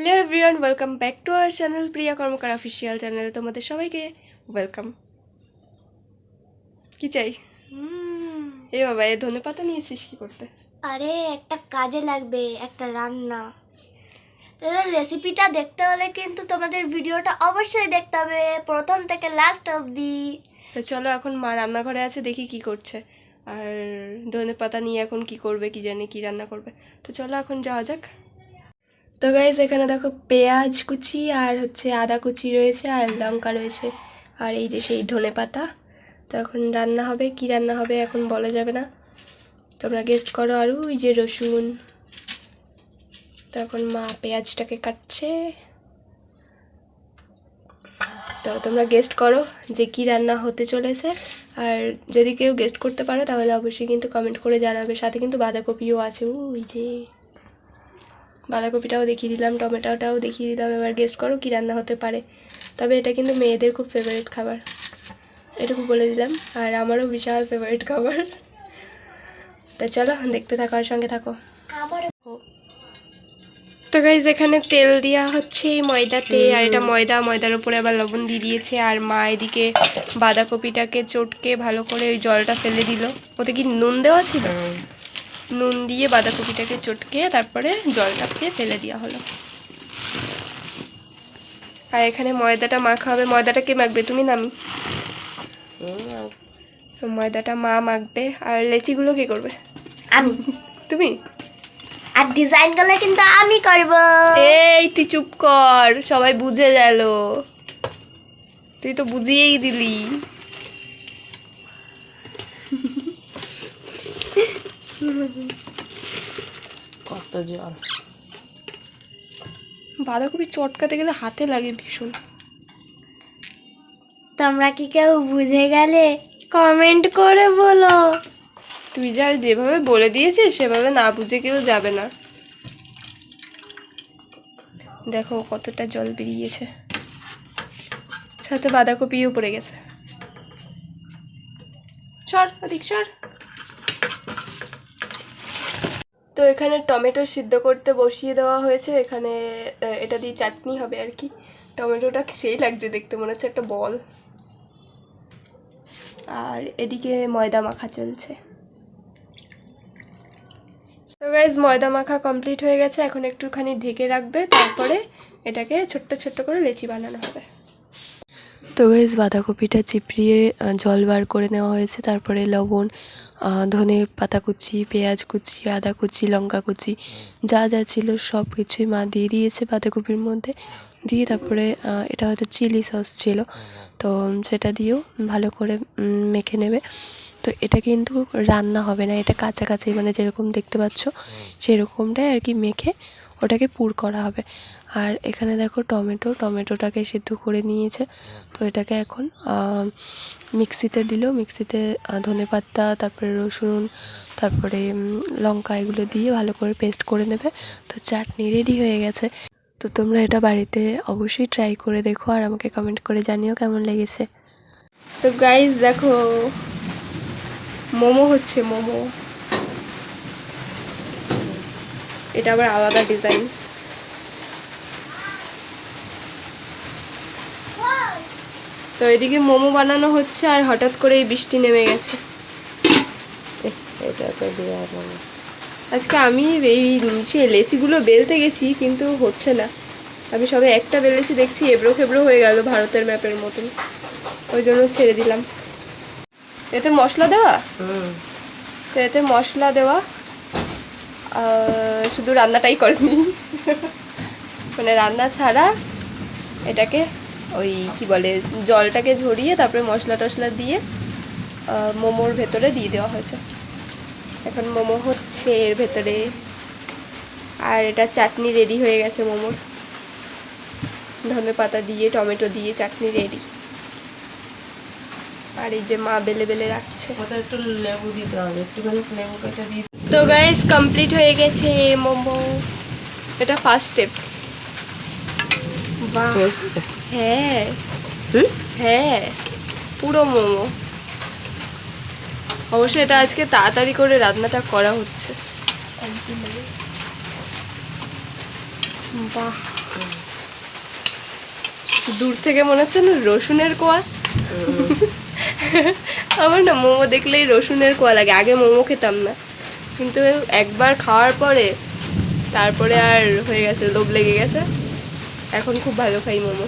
Hello everyone welcome back to our channel Priya Karmakar official চ্যানেলে তোমাদের সবাইকে welcome কি চাই? এ বাবা এ ধনে পাতা নিয়েছিস কি করতে? আরে একটা কাজে লাগবে একটা রান্না। রেসিপিটা দেখতে হলে কিন্তু তোমাদের ভিডিওটা অবশ্যই দেখতে হবে প্রথম থেকে লাস্ট অবধি। তো চলো এখন মা রান্নাঘরে আছে দেখি কি করছে। আর ধনে পাতা নিয়ে এখন কি করবে কি জানি কি রান্না করবে। তো চলো এখন যাওয়া যাক। তো গাইজ এখানে দেখো পেঁয়াজ কুচি আর হচ্ছে আদা কুচি রয়েছে আর লঙ্কা রয়েছে। আর এই যে সেই ধনে পাতা। তো এখন রান্না হবে, কি রান্না হবে এখন বলা যাবে না। তোমরা গেস্ট করো আর, ওই যে রসুন। তো এখন মা পেঁয়াজটাকে কাটছে। তো তোমরা গেস্ট করো যে কি রান্না হতে চলেছে। আর যদি কেউ গেস্ট করতে পারো, তাহলে অবশ্যই কিন্তু কমেন্ট করে জানাবে। সাথে কিন্তু বাঁধাকপিও আছে, ওই যে। বাঁধাকপিটাও দেখিয়ে দিলাম টমেটোটাও দেখিয়ে দিলাম। এবার গেস্ট করো কি রান্না হতে পারে। তবে এটা কিন্তু মেয়েদের খুব ফেভারিট খাবার। এটুকু বলে দিলাম। আর আমারও বিশাল ফেভারিট খাবার। তা চলো দেখতে থাকো আর সঙ্গে থাকো। তো গাইজ এখানে তেল দেওয়া হচ্ছে এই ময়দাতে। আর এটা ময়দা ময়দার উপরে আবার লবণ দিয়ে দিয়েছে। আর মা এদিকে বাঁধাকপিটাকে চটকে ভালো করে ওই জলটা ফেলে দিল। ওতে কি নুন দেওয়া ছিল? নুন দিয়ে বাঁধাকপিটাকে চটকে তারপরে জলটাকে ফেলে দেওয়া হলো। আর এখানে ময়দাটা মাখা হবে। ময়দাটা কে মাখবে? তুমি নামি ময়দাটা মা মাখবে। আর লেচিগুলো কে করবে? আমি। তুমি। আর ডিজাইনগুলো কিন্তু আমি করব। এই তুই চুপ কর। সবাই বুঝে গেল। তুই তো বুঝিয়েই দিলি। কত জল। বাঁধাকপি চটকাতে গেলে হাতে লাগে ভীষণ। তোমরা কি কেউ বুঝে গেলে কমেন্ট করে বলো। তুই যা যেভাবে বলে দিয়েছিস সেভাবে না বুঝে কেউ যাবে না। দেখো কতটা জল বেরিয়েছে। সাথে বাঁধাকপিও পড়ে গেছে। সর ওদিক সর তো এখানে টমেটো সিদ্ধ করতে বসিয়ে দেওয়া হয়েছে। এখানে এটা দিয়ে চাটনি হবে আর কি। টমেটোটা সেই লাগছে দেখতে, মনে হচ্ছে একটা বল। আর এদিকে ময়দা মাখা চলছে। তো গাইজ ময়দা মাখা কমপ্লিট হয়ে গেছে। এখন একটুখানি ঢেকে রাখবে, তারপরে এটাকে ছোট্ট ছোট্ট করে লেচি বানানো হবে। তো গাইজ বাঁধাকপিটা চিপড়িয়ে জল বার করে নেওয়া হয়েছে। তারপরে লবণ ধনে পাতা কুচি, পেঁয়াজ কুচি, আদা কুচি, লঙ্কা কুচি, যা যা ছিল সব কিছুই মা দিয়ে দিয়েছে বাঁধাকপির মধ্যে। দিয়ে তারপরে এটা হয়তো চিলি সস ছিল। তো সেটা দিয়েও ভালো করে মেখে নেবে। তো এটা কিন্তু রান্না হবে না। এটা কাছাকাছি মানে যেরকম দেখতে পাচ্ছ, সেরকমটাই আর কি মেখে ওটাকে পুর করা হবে। আর এখানে দেখো টমেটো, টমেটোটাকে সিদ্ধ করে নিয়েছে। তো এটাকে এখন মিক্সিতে দিল। মিক্সিতে ধনে পাতা, তারপরে রসুন, তারপরে লঙ্কা এগুলো দিয়ে ভালো করে পেস্ট করে নেবে। তো চাটনি রেডি হয়ে গেছে। তো তোমরা এটা বাড়িতে অবশ্যই ট্রাই করে দেখো আর আমাকে কমেন্ট করে জানিও কেমন লেগেছে। তো গাইজ দেখো, মোমো হচ্ছে মোমো। এটা আবার আলাদা ডিজাইন। তো এদিকে মোমো বানানো হচ্ছে আর হঠাৎ করে এই বৃষ্টি নেমে গেছে। এটা তো। আজকে আমি এই নিচে লেচিগুলো বেলতে গেছি কিন্তু হচ্ছে না। আমি সবে একটা বেলেছি দেখছি এবড়ো খেবড়ো হয়ে গেল ভারতের ম্যাপের মতন। ওই জন্য ছেড়ে দিলাম। এতে মশলা দেওয়া? হুম। তো এতে মশলা দেওয়া। শুধু রান্নাটাই করেনি। মানে রান্না ছাড়া এটাকে ওই কি বলে, জলটাকে ঝরিয়ে তারপরে মশলা টশলা দিয়ে মোমোর ভেতরে দিয়ে দেওয়া হয়েছে। এখন মোমো হচ্ছে এর ভেতরে। আর এটা চাটনি রেডি হয়ে গেছে মোমোর। ধনে পাতা দিয়ে, টমেটো দিয়ে চাটনি রেডি আর এই যে মা বেলে বেলে রাখছে। ওটা একটু লেবু দিতে হবে, একটুখানি লেবু কেটে দিয়ে তো গাইস কমপ্লিট হয়ে গেছে মোমো। এটা ফার্স্ট স্টেপ বাহ। হ্যাঁ। হ্যাঁ। পুরো মোমো। অবশ্যই এটা আজকে তাড়াতাড়ি করে রান্নাটা করা হচ্ছে। বাহ। দূর থেকে মনে হচ্ছে না রসুনের কোয়া। আমার না মোমো দেখলেই রসুনের কোয়া লাগে। আগে মোমো খেতাম না। কিন্তু একবার খাওয়ার পরে তারপরে আর হয়ে গেছে লোভ লেগে গেছে। এখন খুব ভালো খাই মোমো।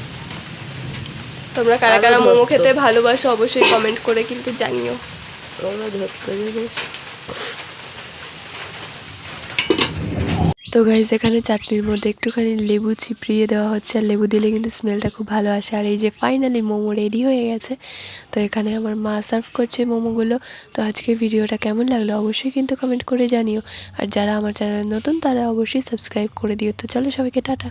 তোমরা কারা কারা মোমো খেতে ভালোবাসো অবশ্যই কমেন্ট করে কিন্তু জানিও। তো গাইজ এখানে চাটনির মধ্যে একটুখানি লেবু চিপড়িয়ে দেওয়া হচ্ছে, আর লেবু দিলে কিন্তু স্মেলটা খুব ভালো আসে। আর এই যে ফাইনালি মোমো রেডি হয়ে গেছে, তো এখানে আমার মা সার্ভ করছে মোমোগুলো। তো আজকে ভিডিওটা কেমন লাগল অবশ্যই কিন্তু কমেন্ট করে জানিও। আর যারা আমার চ্যানেল নতুন, তারা অবশ্যই সাবস্ক্রাইব করে দিও। তো চলো সবাইকে টাটা।